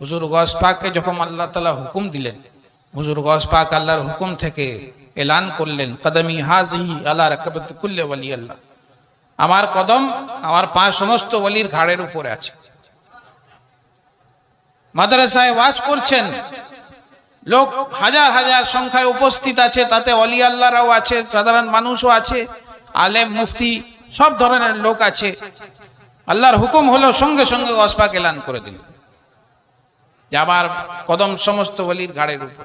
হুজুর গস পাককে যখন আল্লাহ তালা হুকুম দিলেন, হুজুর গস পাক আল্লাহর হুকুম থেকে এলান করলেন, কদমি হাজহি আল্লাহ রকবত ওয়ালি আল্লাহ আমার কদম আমার পা সমস্ত ওলির ঘাড়ের উপরে আছে। মাদ্রাসায় ওয়াজ করছেন, লোক হাজার হাজার সংখ্যায় উপস্থিত আছে, তাতে অলি আল্লাহরাও আছে, সাধারণ মানুষও আছে, আলেম, মুফতি, সব ধরনের লোক আছে। আল্লাহর হুকুম হলো সঙ্গে সঙ্গে অসপাক এলান করে দিল যে আমার কদম সমস্ত অলির ঘাড়ের উপর।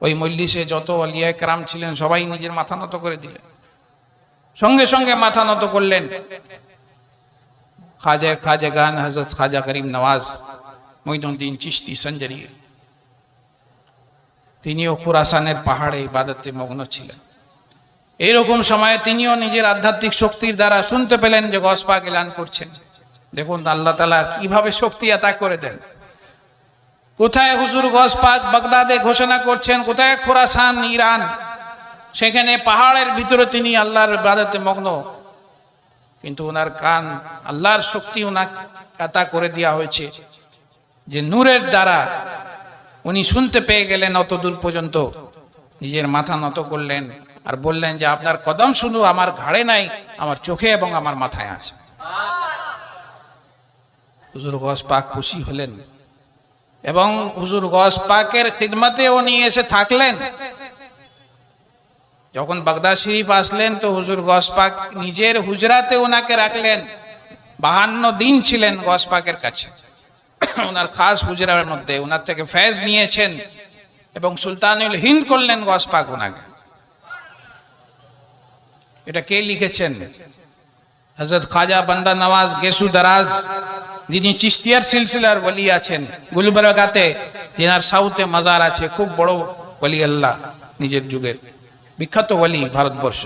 ওই মল্লিসে যত অলিয়া ক্রাম ছিলেন, সবাই নিজের মাথা নত করে দিলেন। সঙ্গে সঙ্গে মাথা নত করলেন। খাজা খাজা গান হজরত খাজা করিম নওয়াজ মঈনুদ্দিন চিস্তি সঞ্জরি তিনিও খুরাসানের পাহাড়ে ইবাদতে মগ্ন ছিলেন। এইরকম সময়ে তিনিও নিজের আধ্যাত্মিক শক্তির দ্বারা শুনতে পেলেন যে গসপাক এলান করছেন। দেখুন, আল্লাহ তালা কীভাবে শক্তি আতা করে দেন। কোথায় হুজুর গসপাক বাগদাদে ঘোষণা করছেন? কোথায় খোরাসান ইরান? সেখানে পাহাড়ের ভিতরে তিনি আল্লাহর ইবাদতে মগ্ন। কিন্তু ওনার কান আল্লাহর শক্তি ওনার কাতা করে দেওয়া হয়েছে যে নূরের দ্বারা উনি শুনতে পেয়ে গেলেন অত দূর পর্যন্ত। নিজের মাথা নত করলেন আর বললেন যে আপনার কদম শুধু আমার ঘাড়ে নাই আমার চোখে এবং আমার মাথায় আছে। হুজুর গস পাক খুশি হলেন। এবং হুজুর গস পাকের খিদমতে উনি এসে থাকলেন। যখন বাগদা শরীফ আসলেন তো হুজুর গস পাক নিজের হুজরাতে ওনাকে রাখলেন। বাহান্ন দিন ছিলেন গস পাকের কাছে। ওনার খাস হুজরার মধ্যে ওনার থেকে ফ্যাজ নিয়েছেন এবং সুলতানুল হিন্দ করলেন গস পাক ওনাকে। এটা কে লিখেছেন? হজরত খাজা বান্দা নওয়াজ গেসু দারাজ। যিনি চিস্তিয়ার সিলসিলার বলি আছেন, গুলবরগাতে, তিনার সাউথে মাজার আছে, খুব বড় বলি আল্লাহ নিজের যুগের। বিখ্যাত বলি ভারতবর্ষ